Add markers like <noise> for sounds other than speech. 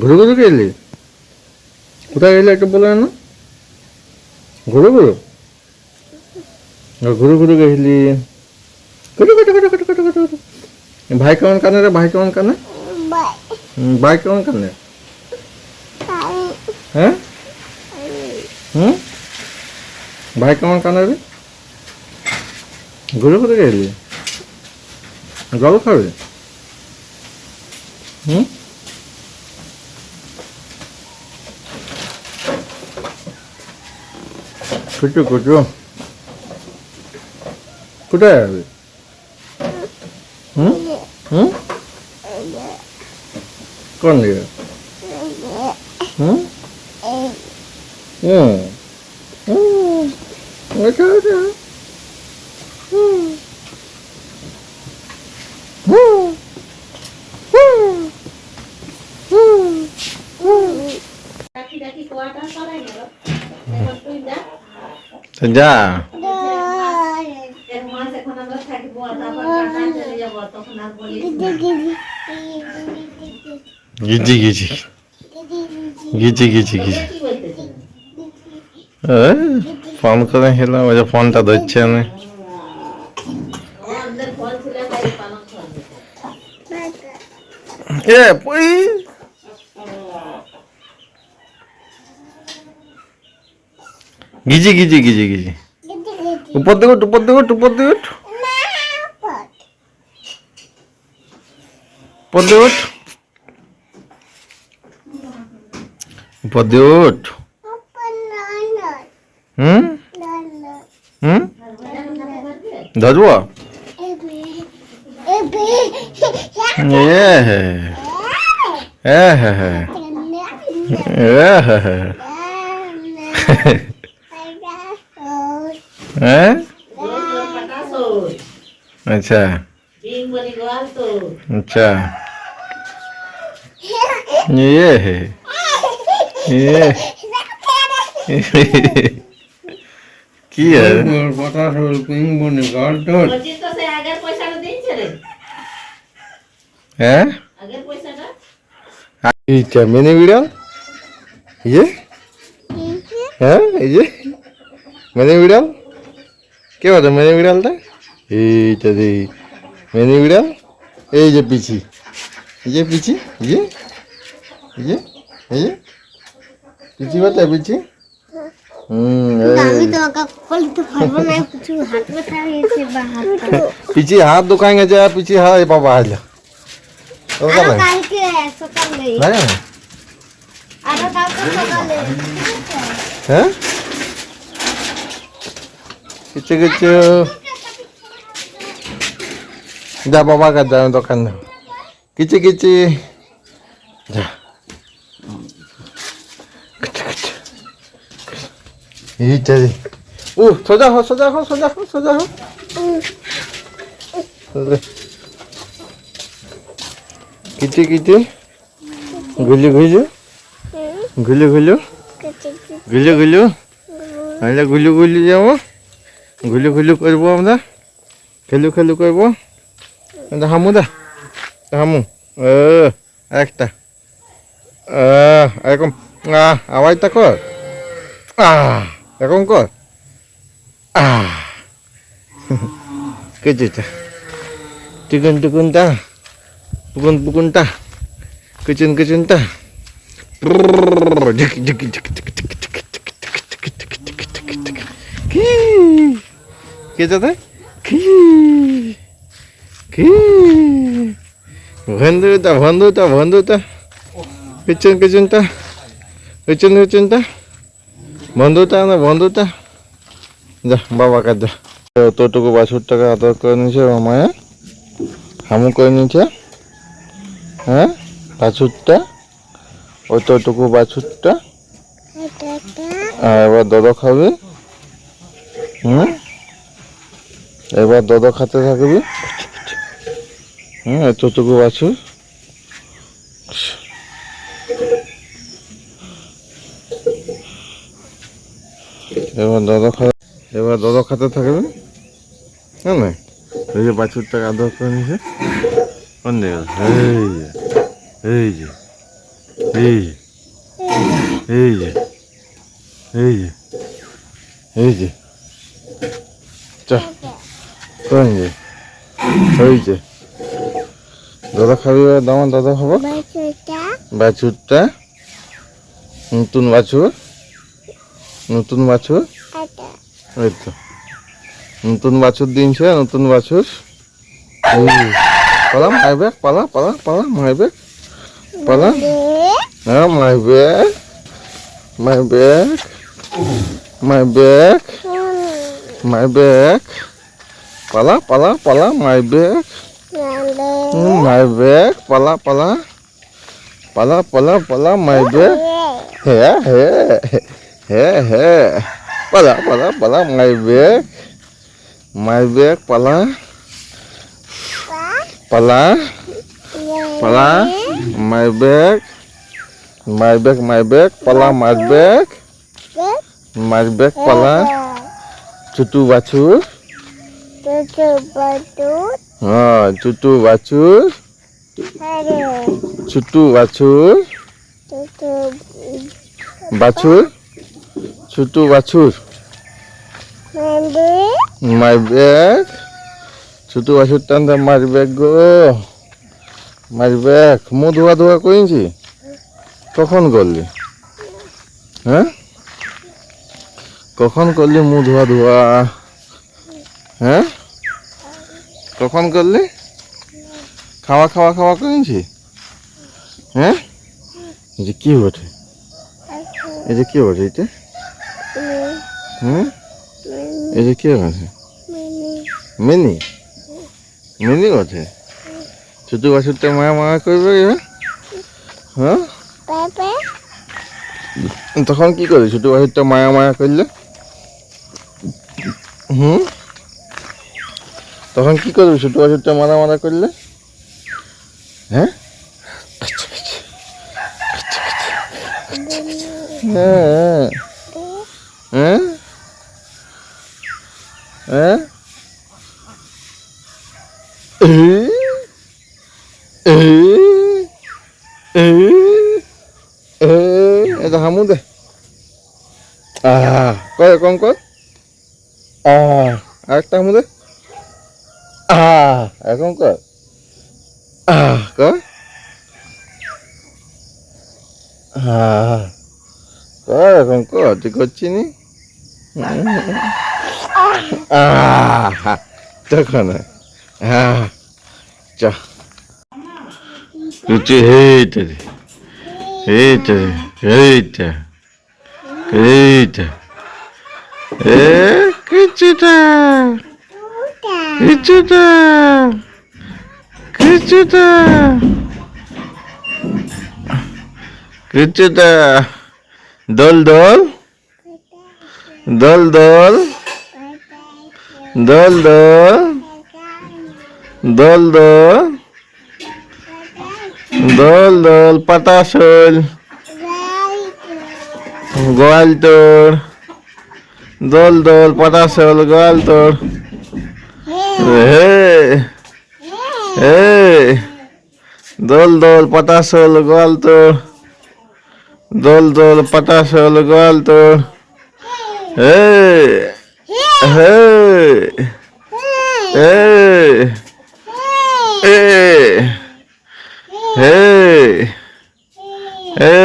ঘুরে ঘুরে গেলি কোথায় গেলি একটু বলে না? ঘুরে ঘুরে। ঘুরে ঘুরে গেলি ভাই কেমন কানে রে? ভাই কেমন কানে? ভাই। কেমন কানে? হ্যাঁ? হুম? ভাই কেমন কানে রে? ঘুরে ঘুরে গেলি জল খাবে? হুম? কুচু কুচু কোথায় যাবে হুম হুম কোন দিকে হুম হুম হুম আচ্ছা আচ্ছা হুম হুম হুম হুম হুম ডাকি ডাকি কোয়াটা করাই গেল এখন তুই যা তো যা এক মাস এখন আমরা থাকব তারপর কাটায় চলে যাব তখন আর বলিস না। গিজি গিজি। গিজি গিজি গিজি। ফোন করে হেলাম ওই যে ফোনটা ধরছে করবে। এ গিজি গিজি গিজি গিজি। উপর দিকে উপর দিকে উপর দিকে। উপর দিকে উঠ। উপর দিকে উঠ। হুম? হুম? ধরবো এ হে। এ, হে হে। এ, হে হে। <laughs> হ্যাঁ? আচ্ছা। আচ্ছা। ইয়ে হে। ইয়ে। কি আর? পটাশ হল পিং বনি গাল ইয়ে হ্যাঁ এই যে। মেনে ভিড়া কে বলে মেনে বিড়ালটা? এইটা দে মেনে বিড়াল? এই যে পিছি এই যে পিছি এই যে এই যে এই যে পিছি বাতা পিছি হুম আমি এই। তোমাকে বলতে পারব না কিছু হাত 그쵸 그쵸. 자 봐봐가 자 똑같네. 그치 그치. 자. 그쵸 그쵸 이 자리 오 소자호 소자호 소자호 소자호 그치 그치. 글려 글려? 글려 글려? 글려 글려? 글려 글려 글려 글려 যাব গুলু গুলু করব আমরা খেলু খেলু করব আমরা হামু দা হামু ও একটা আহ, এরকম আহ, আওয়াজটা কর আহ, এরকম কর আহ কেচেটা টুকুন টুকুনটা পুকুন পুকুনটা কিচুন কিচুনটা কে যাতে কি কি? বন্ধুটা বন্ধুটা বন্ধুটা কিচেন কিচেনটা কিচেন কিচেনটা বন্ধুটা না বন্ধুটা যা বাবা কাজ যা অতটুকু বাছুর টাকা আদর করে নিয়েছে মামায় হামু করে নিয়েছে হ্যাঁ? বাছুরটা অতটুকু বাছুরটা আর এবার দদ খাবে হুম? এবার দদ খাতে থাকবে হ্যাঁ এতটুকু বাছুর। এবার দদ খা এবার দদ খাতে থাকবে হ্যাঁ না? এই যে বাছুরটাকে আদর করে দিকে এই যে এই যে এই যে এই যে এই যে এই যে। যে ওই যে। দাদা খাবি বা দামা দাদা খাব? বাছুরটা। নতুন বাছুর? নতুন বাছুর? এটা এই তো। নতুন বাছুর দিনছে নতুন বাছুর। পালা মাই ব্যাগ পালা পালা পালা মাই ব্যাগ। পালা। হ্যাঁ my bag. My bag my bag my bag পালা পালা পালা মাই ব্যাগ মাই ব্যাগ পালা পালা পালা পালা পালা মাই ব্যাগ হ্যাঁ হ্যাঁ হ্যাঁ হ্যাঁ পালা পালা পালা মাই ব্যাগ মাই ব্যাগ পালা পালা পালা my bag my bag my bag পালা মাই ব্যাগ মাই ব্যাগ পালা চুটু বাছুর হ্যাঁ চুটু বাছুর চুটু বাছুর বাছুর ছোটু বাছুর মাই ব্যাগ ছোটু বাছুর টানতে মার ব্যাগ গো মার ব্যাগ মু ধোয়া ধোয়া করেছি কখন করলি হ্যাঁ কখন করলি মু ধোয়া ধোয়া হ্যাঁ? কখন করলি? খাওয়া খাওয়া খাওয়া করেছি হ্যাঁ? এই যে কি ওঠে এই যে কি ওঠে এটা? হুম এই যে কি আছে মিনি? মিনি ওঠে ছোট বাছুরটা মায়া মায়া করবে? হ্যাঁ? তখন কি করে ছোট বাছুরটা মায়া মায়া করলে? হুম? তখন কি করবে? ছোট বাছুরটা মারা মারা করলে? হ্যাঁ। হ্যাঁ? হ্যাঁ? হ্যাঁ এটা হামু দে। আহ, কয়, কম কর। আহ, আরেকটা হামু দে। à à không có à có à có không có thì có chi ni à chắc rồi này à chắc 그렇지 헤이트 헤이트 헤이트 헤이트 에 끝이다 কিছুটা কিছুটা কিছুটা দল দল দল দল দল দল দল দল দল দল, পাতাশল গোয়াল তোর দল দল, পাতাশল গোয়াল তোর দোল দোল পটাশ হল গোয়াল তো, দোল দোল পটাশ হল গোয়াল তো হে হে হে হে